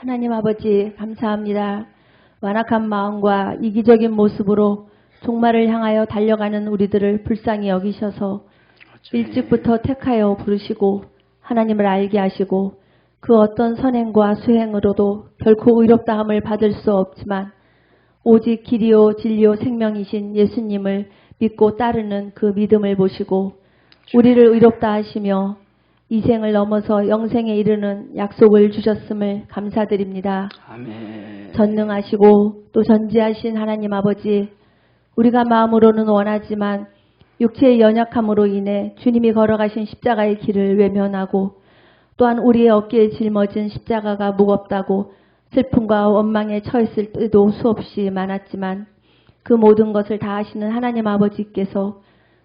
하나님 아버지 감사합니다. 완악한 마음과 이기적인 모습으로 종말을 향하여 달려가는 우리들을 불쌍히 여기셔서 일찍부터 택하여 부르시고 하나님을 알게 하시고 그 어떤 선행과 수행으로도 결코 의롭다함을 받을 수 없지만 오직 길이요 진리요 생명이신 예수님을 믿고 따르는 그 믿음을 보시고 우리를 의롭다 하시며 이 생을 넘어서 영생에 이르는 약속을 주셨음을 감사드립니다. 아멘. 전능하시고 또 전지하신 하나님 아버지, 우리가 마음으로는 원하지만 육체의 연약함으로 인해 주님이 걸어가신 십자가의 길을 외면하고 또한 우리의 어깨에 짊어진 십자가가 무겁다고 슬픔과 원망에 처했을 때도 수없이 많았지만 그 모든 것을 다 하시는 하나님 아버지께서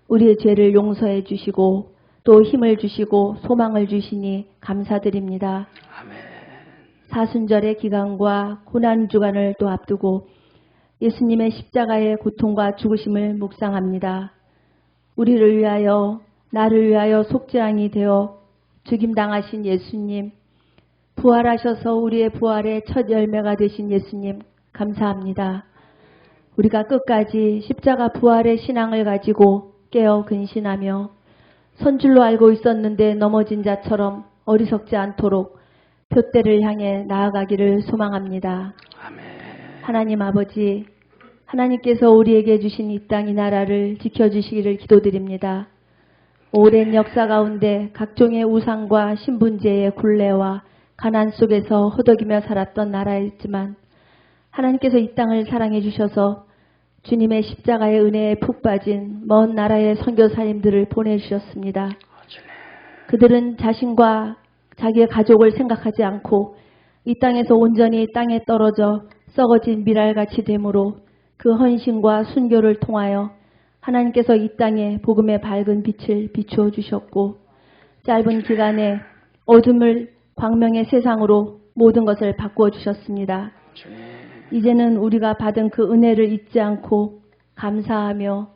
우리의 죄를 용서해 주시고 또 힘을 주시고 소망을 주시니 감사드립니다. 아멘. 사순절의 기간과 고난 주간을 또 앞두고 예수님의 십자가의 고통과 죽으심을 묵상합니다. 우리를 위하여 나를 위하여 속죄양이 되어 죽임당하신 예수님 부활하셔서 우리의 부활의 첫 열매가 되신 예수님 감사합니다. 우리가 끝까지 십자가 부활의 신앙을 가지고 깨어 근신하며 선줄로 알고 있었는데 넘어진 자처럼 어리석지 않도록 표대를 향해 나아가기를 소망합니다. 아멘. 하나님 아버지, 하나님께서 우리에게 주신 이 땅 이 나라를 지켜주시기를 기도드립니다. 오랜 역사 가운데 각종의 우상과 신분제의 굴레와 가난 속에서 허덕이며 살았던 나라였지만 하나님께서 이 땅을 사랑해 주셔서 주님의 십자가의 은혜에 푹 빠진 먼 나라의 선교사님들을 보내주셨습니다. 그들은 자신과 자기의 가족을 생각하지 않고 이 땅에서 온전히 땅에 떨어져 썩어진 미랄같이 되므로 그 헌신과 순교를 통하여 하나님께서 이 땅에 복음의 밝은 빛을 비추어 주셨고 짧은 기간에 어둠을 광명의 세상으로 모든 것을 바꾸어 주셨습니다. 이제는 우리가 받은 그 은혜를 잊지 않고 감사하며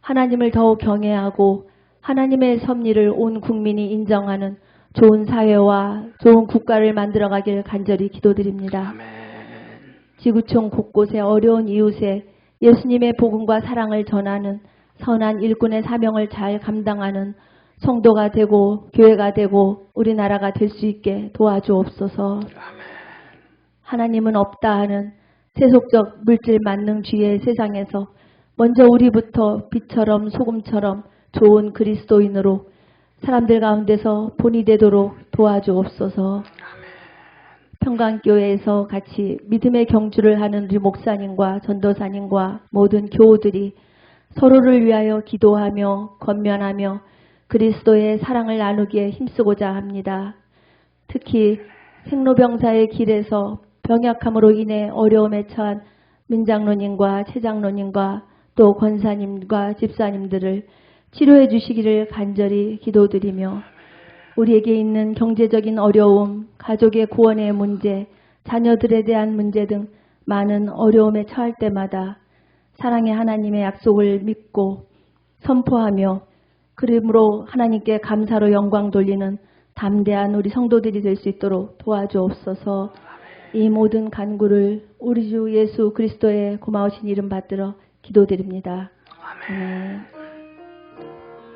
하나님을 더욱 경외하고 하나님의 섭리를 온 국민이 인정하는 좋은 사회와 좋은 국가를 만들어가길 간절히 기도드립니다. 아멘. 지구촌 곳곳에 어려운 이웃에 예수님의 복음과 사랑을 전하는 선한 일꾼의 사명을 잘 감당하는 성도가 되고 교회가 되고 우리나라가 될 수 있게 도와주옵소서. 아멘. 하나님은 없다 하는 세속적 물질 만능 주의의 세상에서 먼저 우리부터 빛처럼 소금처럼 좋은 그리스도인으로 사람들 가운데서 본이 되도록 도와주옵소서. 평강교회에서 같이 믿음의 경주를 하는 우리 목사님과 전도사님과 모든 교우들이 서로를 위하여 기도하며 건면하며 그리스도의 사랑을 나누기에 힘쓰고자 합니다. 특히 생로병사의 길에서 병약함으로 인해 어려움에 처한 민장로님과 최장로님과 또 권사님과 집사님들을 치료해 주시기를 간절히 기도드리며 우리에게 있는 경제적인 어려움, 가족의 구원의 문제, 자녀들에 대한 문제 등 많은 어려움에 처할 때마다 사랑의 하나님의 약속을 믿고 선포하며 그림으로 하나님께 감사로 영광 돌리는 담대한 우리 성도들이 될 수 있도록 도와주옵소서. 이 모든 간구를 우리 주 예수 그리스도의 고마우신 이름 받들어 기도드립니다. 아멘.